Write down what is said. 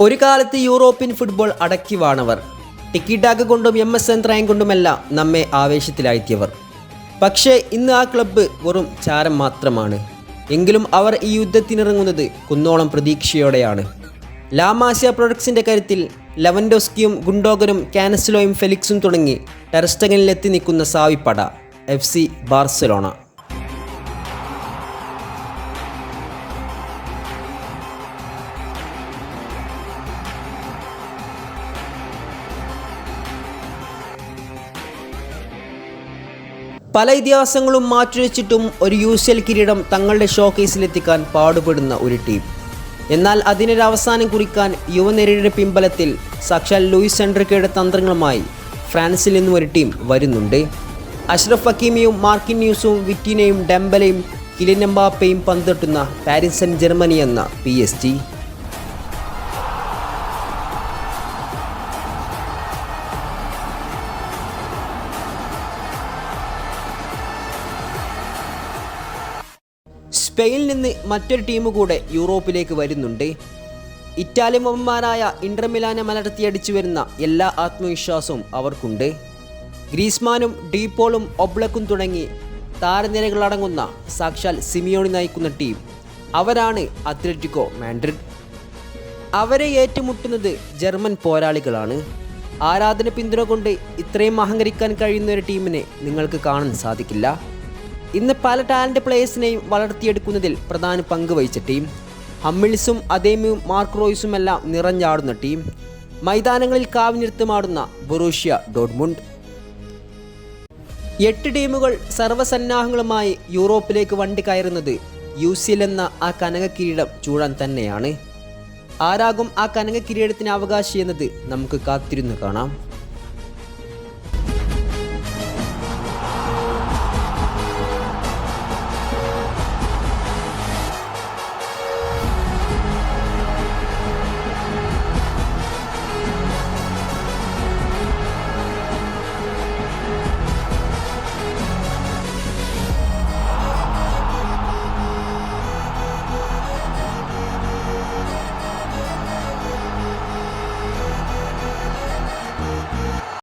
ഒരു കാലത്ത് European football അടക്കി വാണവർ ടിക്കിടാക്ക് കൊണ്ടും എം എസ് എൻ കൊണ്ടുമെല്ലാം നമ്മെ ആവേശത്തിലാഴ്ത്തിയവർ. പക്ഷേ ഇന്ന് ആ ക്ലബ്ബ് വെറും ചാരം മാത്രമാണ്. എങ്കിലും അവർ ഈ യുദ്ധത്തിനിറങ്ങുന്നത് കുന്നോളം പ്രതീക്ഷയോടെയാണ്. ലാമാസിയ പ്രൊഡക്ട്സിന്റെ കാര്യത്തിൽ ലെവൻഡോസ്കിയും ഗുണ്ടോഗനും കാനസ്ലോയും ഫെലിക്സും തുടങ്ങി ടെറസ്റ്റഗനിലെത്തി നിൽക്കുന്ന സാവിപ്പട എഫ് സി ബാർസലോണ. പല ഇതിഹാസങ്ങളും മാറ്റിവെച്ചിട്ടും ഒരു യു സി എൽ കിരീടം തങ്ങളുടെ ഷോക്കേസിലെത്തിക്കാൻ പാടുപെടുന്ന ഒരു ടീം. എന്നാൽ അതിനൊരു അവസാനം കുറിക്കാൻ യുവനിരയുടെ പിമ്പലത്തിൽ സാക്ഷാൽ ലൂയിസ് സെൻഡ്രിക്കയുടെ തന്ത്രങ്ങളുമായി ഫ്രാൻസിൽ നിന്നും ഒരു ടീം വരുന്നുണ്ട്. അഷ്റഫ് ഹക്കീമിയും മാർക്കിന്യൂസും വിറ്റിനെയും ഡെംബലയും കിലിനംബാപ്പയും പന്തിട്ടുന്ന പാരീസ് ജർമ്മനി എന്ന പി എസ് സ്പെയിനിൽ നിന്ന് മറ്റൊരു ടീം കൂടെ യൂറോപ്പിലേക്ക് വരുന്നുണ്ട്. ഇറ്റാലിയൻ വമ്പന്മാരായ ഇന്റർ മിലാനെ മലർത്തിയടിച്ചു വരുന്ന എല്ലാ ആത്മവിശ്വാസവും അവർക്കുണ്ട്. ഗ്രീസ്മാനും ഡീപോളും ഒബ്ലക്കും തുടങ്ങി താരനിരകളടങ്ങുന്ന സാക്ഷാൽ സിമിയോണി നയിക്കുന്ന ടീം അവരാണ് അത്ലറ്റിക്കോ മാൻഡ്രിഡ് അവരെ ഏറ്റുമുട്ടുന്നത് ജർമ്മൻ പോരാളികളാണ്. ആരാധന പിന്തുണ കൊണ്ട് ഇത്രയും അഹങ്കരിക്കാൻ കഴിയുന്ന ഒരു ടീമിനെ നിങ്ങൾക്ക് കാണാൻ സാധിക്കില്ല. ഇന്ന് പല ടാലന്റ് പ്ലേയേഴ്സിനെയും വളർത്തിയെടുക്കുന്നതിൽ പ്രധാന പങ്ക് വഹിച്ച ടീം. ഹമ്മിൾസും റോയ്സും എല്ലാം നിറഞ്ഞാടുന്ന ടീം. മൈതാനങ്ങളിൽ കാവിനിരുത്തമാടുന്ന ബൊറൂഷ്യ ഡോഡ്മുണ്ട് എട്ട് ടീമുകൾ സർവസന്നാഹങ്ങളുമായി യൂറോപ്പിലേക്ക് വണ്ടി കയറുന്നത് യു സി എൽ എന്ന ആ കനക കിരീടം ചൂടാൻ തന്നെയാണ്. ആരാകും ആ കനക കിരീടത്തിന് അവകാശി എന്നത് നമുക്ക് കാത്തിരുന്ന് കാണാം.